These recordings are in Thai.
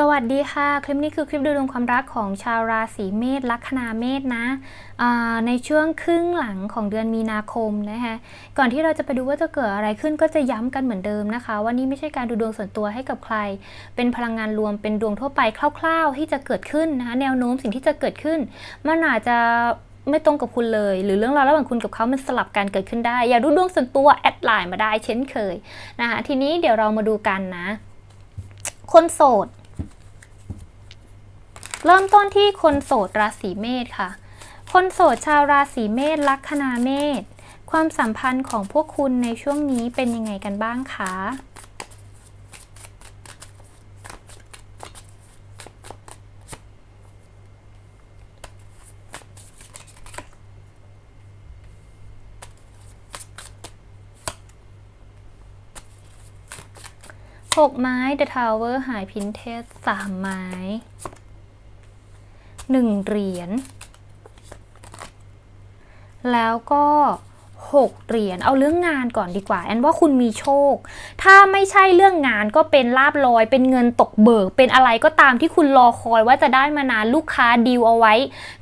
สวัสดีค่ะ คลิปนี้คือคลิปดูดวงความรักของชาวราศีเมษลัคนาเมษนะในช่วงครึ่งหลังของเดือนมีนาคมนะคะก่อนที่เราจะไปดูว่าจะเกิดอะไรขึ้นก็จะย้ำกันเหมือนเดิมนะคะว่านี่ไม่ใช่การดูดวงส่วนตัวให้กับใคร เป็นพลังงานรวมเป็นดวงทั่วไปคร่าว ๆ ที่จะเกิดขึ้นนะคะแนวโน้มสิ่งที่จะเกิดขึ้นมันอาจจะไม่ตรงกับคุณเลย หรือเรื่องราวระหว่างคุณกับเขามันสลับกันเกิดขึ้นได้ อย่าดูดวงส่วนตัวแอดไลน์มาได้เช่นเคยนะคะทีนี้เดี๋ยวเรามาดูกันนะ คนโสด เริ่มต้นที่คนโสดราศีเมษค่ะ คนโสดชาวราศีเมษลัคนาเมษความสัมพันธ์ของพวกคุณในช่วงนี้เป็นยังไงกันบ้างคะหกไม้ The Tower หายพินเทสสามไม้ หนึ่งเหรียญ แล้วก็หกเหรียญ เอาเรื่องงานก่อนดีกว่า แอนว่าคุณมีโชค ถ้าไม่ใช่เรื่องงานก็เป็นลาบลอย เป็นเงินตกเบิก เป็นอะไรก็ตามที่คุณรอคอยว่าจะได้มานานลูกค้าดีลเอาไว้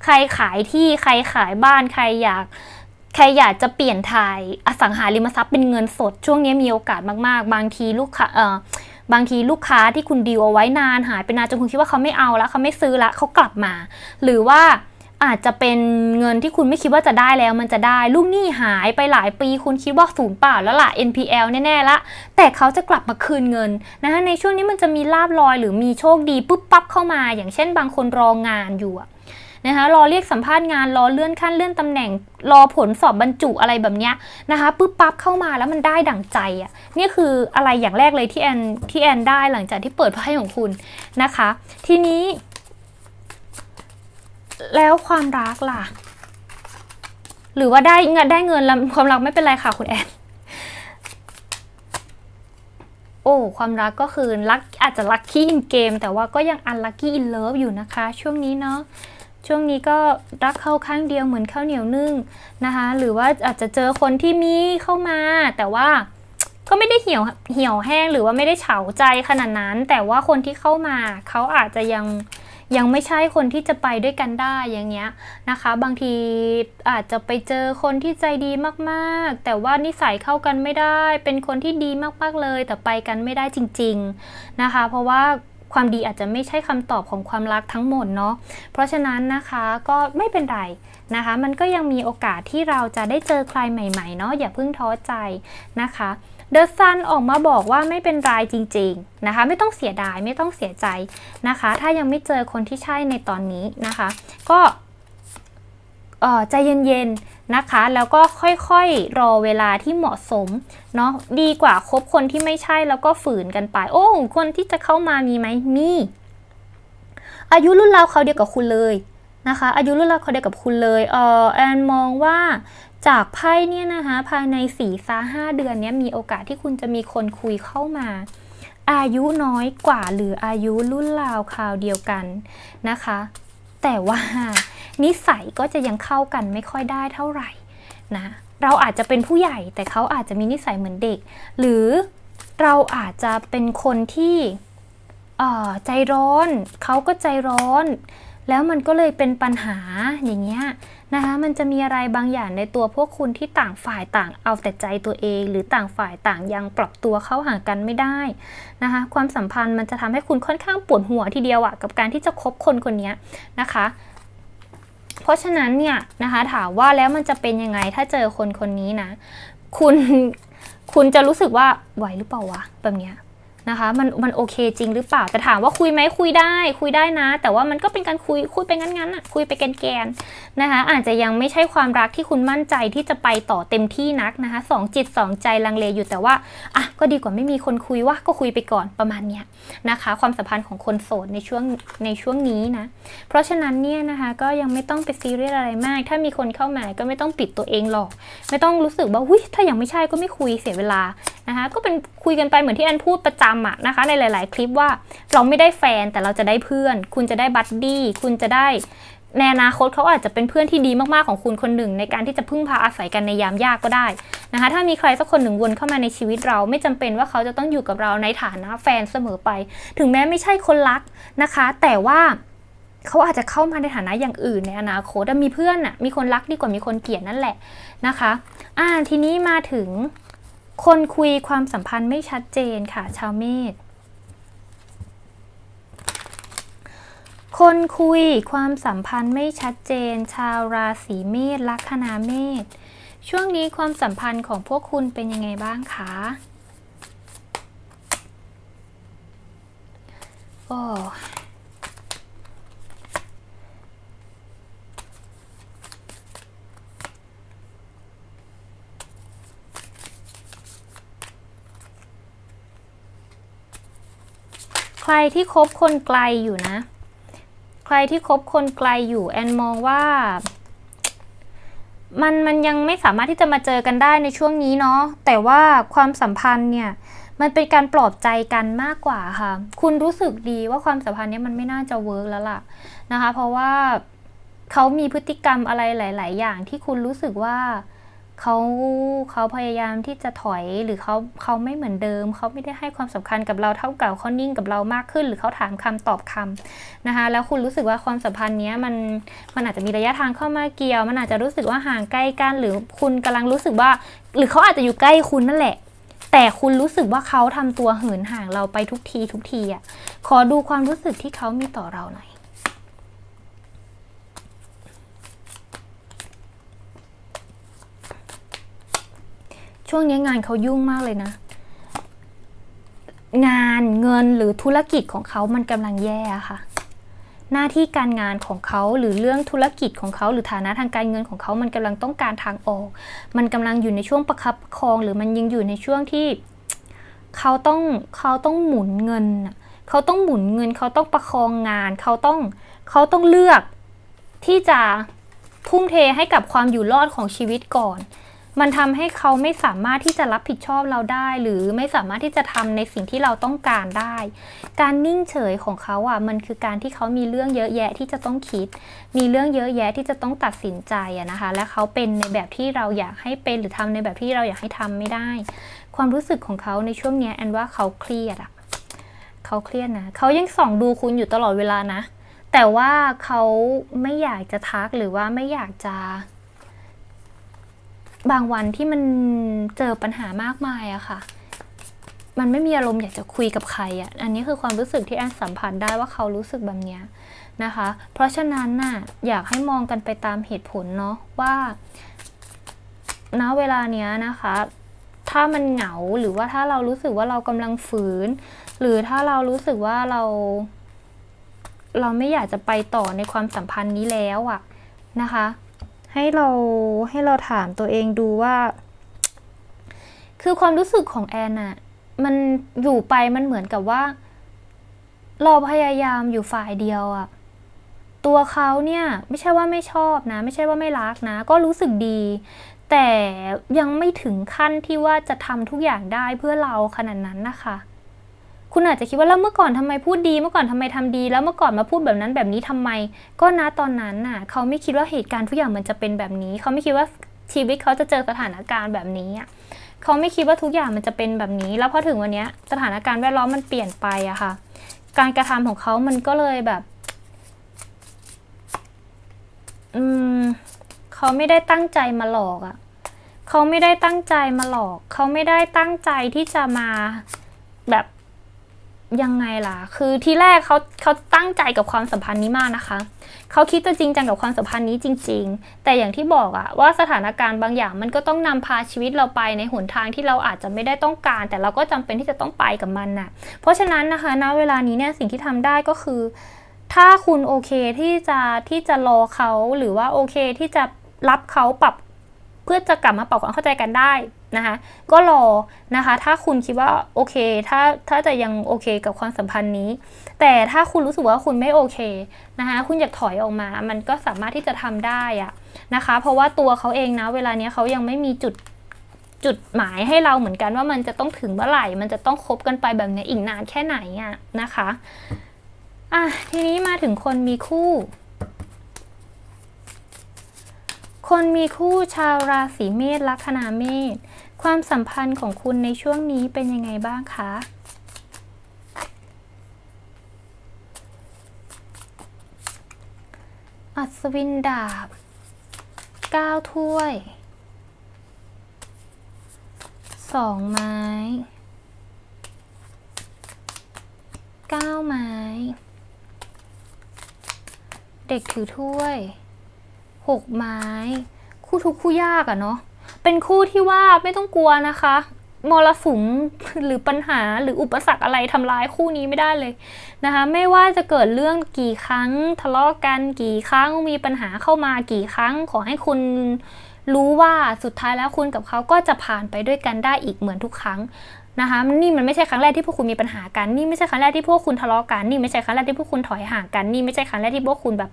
ใครขายที่ใครขายบ้านใครอยากใครอยากจะเปลี่ยนถ่ายอสังหาริมทรัพย์เป็นเงินสดช่วงนี้มีโอกาสมาก ๆ บางทีลูกค้าเอ่อ บางทีลูกค้าที่คุณดีลเอาไว้นานหายไปนานจนคุณคิดว่าเขาไม่เอาแล้วเขาไม่ซื้อละเขากลับมา หรือว่าอาจจะเป็นเงินที่คุณไม่คิดว่าจะได้แล้วมันจะได้ ลูกหนี้หายไปหลายปี คุณคิดว่าศูนย์เปล่าแล้วล่ะ NPL แน่ๆละแต่เขาจะกลับมาคืนเงินนะคะในช่วงนี้มันจะมีลาบลอยหรือมีโชคดีปุ๊บปั๊บเข้ามา อย่างเช่นบางคนรองานอยู่อะ นะคะรอเรียกสัมภาษณ์งานรอเลื่อนขั้นเลื่อนตำแหน่ง รอผลสอบบรรจุอะไรแบบเนี้ยนะคะปุ๊บปั๊บเข้ามาแล้วมันได้ดั่งใจอะ่ะนี่คืออะไรอย่างแรกเลยที่แอนที่แอนได้หลังจากที่เปิดไพ่ของคุณนะคะ ทีนี้ แล้วความรักล่ะ หรือว่าได้เงินได้เงินแล้วความรักไม่เป็นไรค่ะคุณแอนโอ้ความรักก็คือรักอาจจะลัคกี้อินเกม แต่ว่าก็ยังอันลัคกี้อินเลิฟอยู่นะคะ ช่วงนี้เนาะ ช่วงนี้ก็รักเข้าข้างเดียวเหมือนข้าวเหนียวนึ่งนะคะ หรือว่าอาจจะเจอคนที่มีเข้ามา แต่ว่าก็ไม่ได้เหี่ยวเหี่ยวแห้งหรือว่าไม่ได้เฉาใจขนาดนั้น แต่ว่าคนที่เข้ามาเขาอาจจะยังยังไม่ใช่คนที่จะไปด้วยกันได้อย่างเงี้ยนะคะ บางทีอาจจะไปเจอคนที่ใจดีมากๆ แต่ว่านิสัยเข้ากันไม่ได้ เป็นคนที่ดีมากๆเลย แต่ไปกันไม่ได้จริง ๆนะคะ เพราะว่า ความดีอาจจะไม่ใช่คำตอบของความรักทั้งหมดเนาะ เพราะฉะนั้นนะคะก็ไม่เป็นไรนะคะ มันก็ยังมีโอกาสที่เราจะได้เจอใครใหม่ๆเนาะอย่าเพิ่งท้อใจนะคะเดอะซันออกมาบอกว่าไม่เป็นไรจริงๆนะคะ ไม่ต้องเสียดายไม่ต้องเสียใจนะคะ ถ้ายังไม่เจอคนที่ใช่ในตอนนี้นะคะ ก็ใจเย็นๆ นะคะ แล้วก็ค่อยๆรอเวลาที่เหมาะสมเนาะดีกว่าคบคนที่ไม่ใช่แล้วก็ฝืนกันไป โอ้คนที่จะเข้ามามีไหมมี อายุรุ่นราวเขาเดียวกับคุณเลยนะคะ อายุรุ่นราวเขาเดียวกับคุณเลยเออแอนมองว่าจากไพ่เนี่ยนะคะภายในสี่ซาห้าเดือนนี้มีโอกาสที่คุณจะมีคนคุยเข้ามาอายุน้อยกว่าหรืออายุรุ่นราวคราวเดียวกันนะคะ แต่ว่านิสัยก็จะยังเข้ากันไม่ค่อยได้เท่าไหร่นะ เราอาจจะเป็นผู้ใหญ่แต่เขาอาจจะมีนิสัยเหมือนเด็ก หรือเราอาจจะเป็นคนที่ใจร้อน เขาก็ใจร้อน แล้วมันก็เลยเป็นปัญหาอย่างเงี้ยนะคะ มันจะมีอะไรบางอย่างในตัวพวกคุณที่ต่างฝ่ายต่างเอาแต่ใจตัวเอง หรือต่างฝ่ายต่างยังปรับตัวเข้าหากันไม่ได้นะคะ ความสัมพันธ์มันจะทำให้คุณค่อนข้างปวดหัวทีเดียวอะกับการที่จะคบคนคนนี้นะคะ เพราะฉะนั้นเนี่ยนะคะถามว่าแล้วมันจะเป็นยังไงถ้าเจอคนคนนี้นะ คุณคุณจะรู้สึกว่าไหวหรือเปล่าวะแบบเนี้ย นะคะ มันมันโอเคจริงหรือเปล่าแต่ถามว่าคุยไหมคุยได้ คุยได้นะ แต่ว่ามันก็เป็นการคุยคุยไปงั้นๆอะคุยไปแกนๆนะคะ อาจจะยังไม่ใช่ความรักที่คุณมั่นใจที่จะไปต่อเต็มที่นักนะคะสองจิตสองใจลังเลอยู่แต่ว่าอะก็ดีกว่าไม่มีคนคุยว่าก็คุยไปก่อนประมาณเนี้ยนะคะ ความสัมพันธ์ของคนโสดในช่วงในช่วงนี้นะ เพราะฉะนั้นเนี่ยนะคะก็ยังไม่ต้องไปซีเรียสอะไรมาก ถ้ามีคนเข้ามาก็ไม่ต้องปิดตัวเองหรอก ไม่ต้องรู้สึกว่าหุ้ยถ้ายังไม่ใช่ก็ไม่คุยเสียเวลานะคะก็เป็นคุยกันไปเหมือนที่แอนพูดประจำอะนะคะ ในหลาย ๆ คลิปว่าเราไม่ได้แฟนแต่เราจะได้เพื่อน คุณจะได้บัดดี้คุณจะได้ในอนาคตเขาอาจจะเป็นเพื่อนที่ดีมาก ๆ ของคุณคนหนึ่ง ในการที่จะพึ่งพาอาศัยกันในยามยากก็ได้นะคะ ถ้ามีใครสักคนหนึ่งวนเข้ามาในชีวิตเราไม่จำเป็นว่าเขาจะต้องอยู่กับเราในฐานะแฟนเสมอไป ถึงแม้ไม่ใช่คนรักนะคะ แต่ว่าเขาอาจจะเข้ามาในฐานะอย่างอื่นในอนาคตอะมีเพื่อนอะมีคนรักดีกว่ามีคนเกลียดนั่นแหละนะคะ อ่าทีนี้มาถึง คนคุยความสัมพันธ์ไม่ชัดเจนค่ะ ชาวเมษคนคุยความสัมพันธ์ไม่ชัดเจน ชาวราศีเมษลัคนาเมษช่วงนี้ความสัมพันธ์ของพวกคุณเป็นยังไงบ้างคะโอ้ ใครที่คบคนไกลอยู่นะ ใครที่คบคนไกลอยู่แอนมองว่า มันมันยังไม่สามารถที่จะมาเจอกันได้ในช่วงนี้เนาะแต่ว่าความสัมพันธ์เนี่ยมันเป็นการปลอบใจกันมากกว่าค่ะ คุณรู้สึกดีว่าความสัมพันธ์เนี้มันไม่น่าจะเวิร์กแล้วล่ะนะคะ เพราะว่าเขามีพฤติกรรมอะไรหลาย ๆ อย่างที่คุณรู้สึกว่า เขาเขาพยายามที่จะถอยหรือเขาเขาไม่เหมือนเดิม เขาไม่ได้ให้ความสำคัญกับเราเท่าเก่าเขานิ่งกับเรามากขึ้น หรือเขาถามคำตอบคำนะคะแล้วคุณรู้สึกว่าความสัมพันธ์เนี้ยมันมันอาจจะมีระยะทางเข้ามาเกี่ยว มันอาจจะรู้สึกว่าห่างใกล้กัน หรือคุณกำลังรู้สึกว่า หรือเขาอาจจะอยู่ใกล้คุณนั่นแหละ แต่คุณรู้สึกว่าเขาทำตัวเหินห่างเราไปทุกทีทุกทีอะขอดูความรู้สึกที่เขามีต่อเราหน่อย ช่วงนี้งานเขายุ่งมากเลยนะ งานเงินหรือธุรกิจของเขามันกำลังแย่ค่ะ หน้าที่การงานของเขาหรือเรื่องธุรกิจของเขาหรือฐานะทางการเงินของเขามันกำลังต้องการทางออก มันกำลังอยู่ในช่วงประคับประคอง หรือมันยังอยู่ในช่วงที่เขาต้องเขาต้องหมุนเงินเขาต้องหมุนเงิน เขาต้องประคองงาน เขาต้องเขาต้องเลือกที่จะทุ่มเทให้กับความอยู่รอดของชีวิตก่อน มันทำให้เขาไม่สามารถที่จะรับผิดชอบเราได้ หรือไม่สามารถที่จะทำในสิ่งที่เราต้องการได้ การนิ่งเฉยของเขาอะมันคือการที่เขามีเรื่องเยอะแยะที่จะต้องคิด มีเรื่องเยอะแยะที่จะต้องตัดสินใจอะนะคะ และเขาเป็นในแบบที่เราอยากให้เป็นหรือทำในแบบที่เราอยากให้ทำไม่ได้ ความรู้สึกของเขาในช่วงนี้แอนว่าเขาเครียดอะเขาเครียดนะเขายังส่องดูคุณอยู่ตลอดเวลานะ แต่ว่าเขาไม่อยากจะทักหรือว่าไม่อยากจะ บางวันที่มันเจอปัญหามากมายอะค่ะ มันไม่มีอารมณ์อยากจะคุยกับใครอะอันนี้คือความรู้สึกที่แอนสัมผัสได้ว่าเขารู้สึกแบบเนี้ยนะคะ เพราะฉะนั้นน่ะอยากให้มองกันไปตามเหตุผลเนาะว่าณเวลาเนี้ยนะคะ ถ้ามันเหงาหรือว่าถ้าเรารู้สึกว่าเรากำลังฝืน หรือถ้าเรารู้สึกว่าเรา เราไม่อยากจะไปต่อในความสัมพันธ์นี้แล้วอะนะคะ ให้เราให้เราถามตัวเองดูว่า คือความรู้สึกของแอนอะมันอยู่ไปมันเหมือนกับว่า เราพยายามอยู่ฝ่ายเดียวอะตัวเขาเนี่ย ไม่ใช่ว่าไม่ชอบนะ ไม่ใช่ว่าไม่รักนะ ก็รู้สึกดี แต่ยังไม่ถึงขั้นที่ว่าจะทำทุกอย่างได้เพื่อเราขนาดนั้นนะคะ คุณอาจจะคิดว่าแล้วเมื่อก่อนทำไมพูดดี เมื่อก่อนทำไมทำดี แล้วเมื่อก่อนมาพูดแบบนั้นแบบนี้ทำไม ก็นะตอนนั้นน่ะ เขาไม่คิดว่าเหตุการณ์ทุกอย่างมันจะเป็นแบบนี้ เขาไม่คิดว่าชีวิตเขาจะเจอสถานการณ์แบบนี้อะเขาไม่คิดว่าทุกอย่างมันจะเป็นแบบนี้ แล้วพอถึงวันนี้สถานการณ์แวดล้อมมันเปลี่ยนไปอะค่ะ การกระทำของเขามันก็เลยแบบ อืมเขาไม่ได้ตั้งใจมาหลอกอะเขาไม่ได้ตั้งใจมาหลอก เขาไม่ได้ตั้งใจที่จะมาแบบ ยังไงล่ะ คือที่แรกเขาเขาตั้งใจกับความสัมพันธ์นี้มากนะคะ เขาคิดจะจริงจังกับความสัมพันธ์นี้จริง ๆ แต่อย่างที่บอกอะว่าสถานการณ์บางอย่างมันก็ต้องนำพาชีวิตเราไปในหนทางที่เราอาจจะไม่ได้ต้องการ แต่เราก็จำเป็นที่จะต้องไปกับมันน่ะ เพราะฉะนั้นนะคะณเวลานี้เนี่ยสิ่งที่ทำได้ก็คือ ถ้าคุณโอเคที่จะที่จะรอเขาหรือว่าโอเคที่จะรับเขาปรับ เพื่อจะกลับมาปรับความเข้าใจกันได้นะคะ ก็รอนะคะ ถ้าคุณคิดว่าโอเค ถ้าถ้าจะยังโอเคกับความสัมพันธ์นี้ แต่ถ้าคุณรู้สึกว่าคุณไม่โอเคนะคะ คุณอยากถอยออกมา มันก็สามารถที่จะทำได้อะนะคะ เพราะว่าตัวเขาเองนะ เวลาเนี้ยเขายังไม่มีจุดจุดหมายให้เราเหมือนกันว่ามันจะต้องถึงเมื่อไหร่ มันจะต้องคบกันไปแบบนี้อีกนานแค่ไหนอะนะคะ อะทีนี้มาถึงคนมีคู่ คนมีคู่ชาวราศีเมษลัคนาเมษความสัมพันธ์ของคุณในช่วงนี้เป็นยังไงบ้างคะอัศวินดาบเก้าถ้วยสองไม้เก้าไม้ เด็กถือถ้วย หกไม้ คู่ทุกคู่ยากอะเนาะเป็นคู่ที่ว่าไม่ต้องกลัวนะคะมรสุมหรือปัญหาหรืออุปสรรคอะไรทำร้ายคู่นี้ไม่ได้เลยนะคะ ไม่ว่าจะเกิดเรื่องกี่ครั้งทะเลาะกันกี่ครั้งมีปัญหาเข้ามากี่ครั้ง ขอให้คุณรู้ว่าสุดท้ายแล้วคุณกับเขาก็จะผ่านไปด้วยกันได้อีกเหมือนทุกครั้งนะคะนี่มันไม่ใช่ครั้งแรกที่พวกคุณมีปัญหากัน นี่ไม่ใช่ครั้งแรกที่พวกคุณทะเลาะกัน นี่ไม่ใช่ครั้งแรกที่พวกคุณถอยห่างกัน นี่ไม่ใช่ครั้งแรกที่พวกคุณแบบ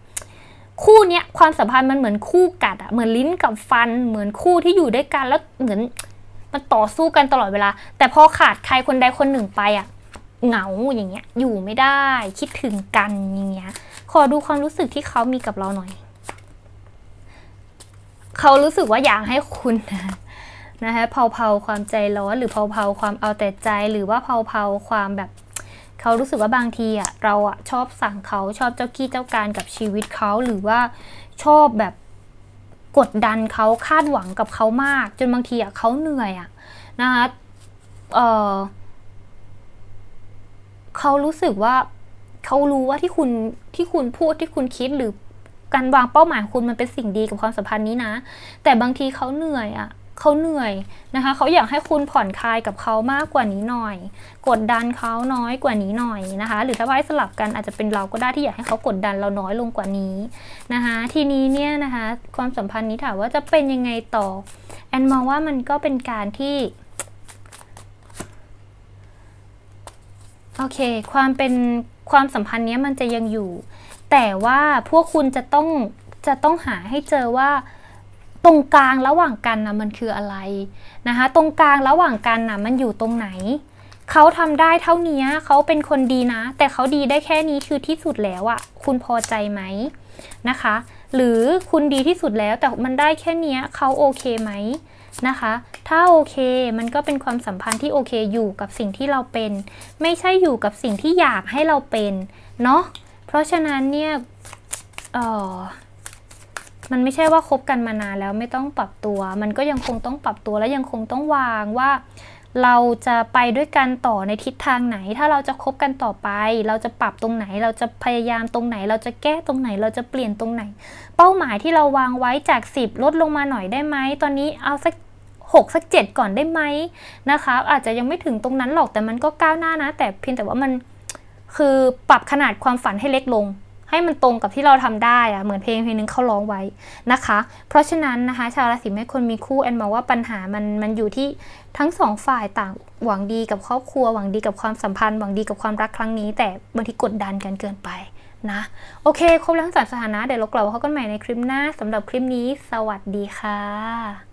คู่เนี้ยความสัมพันธ์มันเหมือนคู่กัดอะเหมือนลิ้นกับฟัน เหมือนคู่ที่อยู่ด้วยกันแล้วเหมือนมันต่อสู้กันตลอดเวลา แต่พอขาดใครคนใดคนหนึ่งไปอะเหงาอย่างเงี้ย อยู่ไม่ได้ คิดถึงกันอย่างเงี้ย ขอดูความรู้สึกที่เขามีกับเราหน่อย เขารู้สึกว่าอยากให้คุณนะนะคะเผาๆความใจร้อนหรือเผาๆความเอาแต่ใจหรือว่าเผาๆความแบบ เขารู้สึกว่าบางทีอะเราอะชอบสั่งเขาชอบเจ้ากี้เจ้าการกับชีวิตเขาหรือว่าชอบแบบกดดันเขาคาดหวังกับเขามาก จนบางทีอะเขาเหนื่อยอะนะคะเออเขารู้สึกว่าเขารู้ว่าที่คุณที่คุณพูดที่คุณคิดหรือการวางเป้าหมายของคุณมันเป็นสิ่งดีกับความสัมพันธ์นี้นะ แต่บางทีเขาเหนื่อยอะ เขาเหนื่อยนะคะ เขาอยากให้คุณผ่อนคลายกับเขามากกว่านี้หน่อย กดดันเขาน้อยกว่านี้หน่อยนะคะ หรือถ้าว่าสลับกันอาจจะเป็นเราก็ได้ที่อยากให้เขากดดันเราน้อยลงกว่านี้นะคะ ทีนี้เนี่ยนะคะ ความสัมพันธ์นี้ถามว่าจะเป็นยังไงต่อ แอนมองว่ามันก็เป็นการที่โอเค ความเป็นความสัมพันธ์เนี้ยมันจะยังอยู่ แต่ว่าพวกคุณจะต้องจะต้องหาให้เจอว่า ตรงกลางระหว่างกันนะมันคืออะไรนะคะ ตรงกลางระหว่างกันนะมันอยู่ตรงไหน เขาทำได้เท่านี้เขาเป็นคนดีนะ แต่เขาดีได้แค่นี้คือที่สุดแล้วอะคุณพอใจไหมนะคะ หรือคุณดีที่สุดแล้วแต่มันได้แค่นี้เขาโอเคไหมนะคะ ถ้าโอเคมันก็เป็นความสัมพันธ์ที่โอเคอยู่กับสิ่งที่เราเป็น ไม่ใช่อยู่กับสิ่งที่อยากให้เราเป็นเนาะเพราะฉะนั้นเนี่ยเออ มันไม่ใช่ว่าคบกันมานานแล้วไม่ต้องปรับตัว มันก็ยังคงต้องปรับตัวและยังคงต้องวางว่า เราจะไปด้วยกันต่อในทิศทางไหน ถ้าเราจะคบกันต่อไป เราจะปรับตรงไหน เราจะพยายามตรงไหน เราจะแก้ตรงไหน เราจะเปลี่ยนตรงไหน เป้าหมายที่เราวางไว้จาก 10 ลดลงมาหน่อยได้ไหมตอนนี้เอาสัก6สัก7ก่อนได้ไหมนะคะ อาจจะยังไม่ถึงตรงนั้นหรอกแต่มันก็ก้าวหน้านะ แต่เพียงแต่ว่ามันคือปรับขนาดความฝันให้เล็กลง ให้มันตรงกับที่เราทำได้อะเหมือนเพลงเพลงนึงเขาร้องไว้นะคะ เพราะฉะนั้นนะคะ ชาวราศีเมษคนมีคู่แอนมองว่าปัญหามันมันอยู่ที่ทั้งสองฝ่ายต่างหวังดีกับครอบครัว หวังดีกับความสัมพันธ์หวังดีกับความรักครั้งนี้ แต่บางทีกดดันกันเกินไปนะ โอเค ครบแล้วทั้งสามสถานะเดี๋ยวเรากลับมาพบกันใหม่ในคลิปหน้าสำหรับคลิปนี้ สวัสดีค่ะ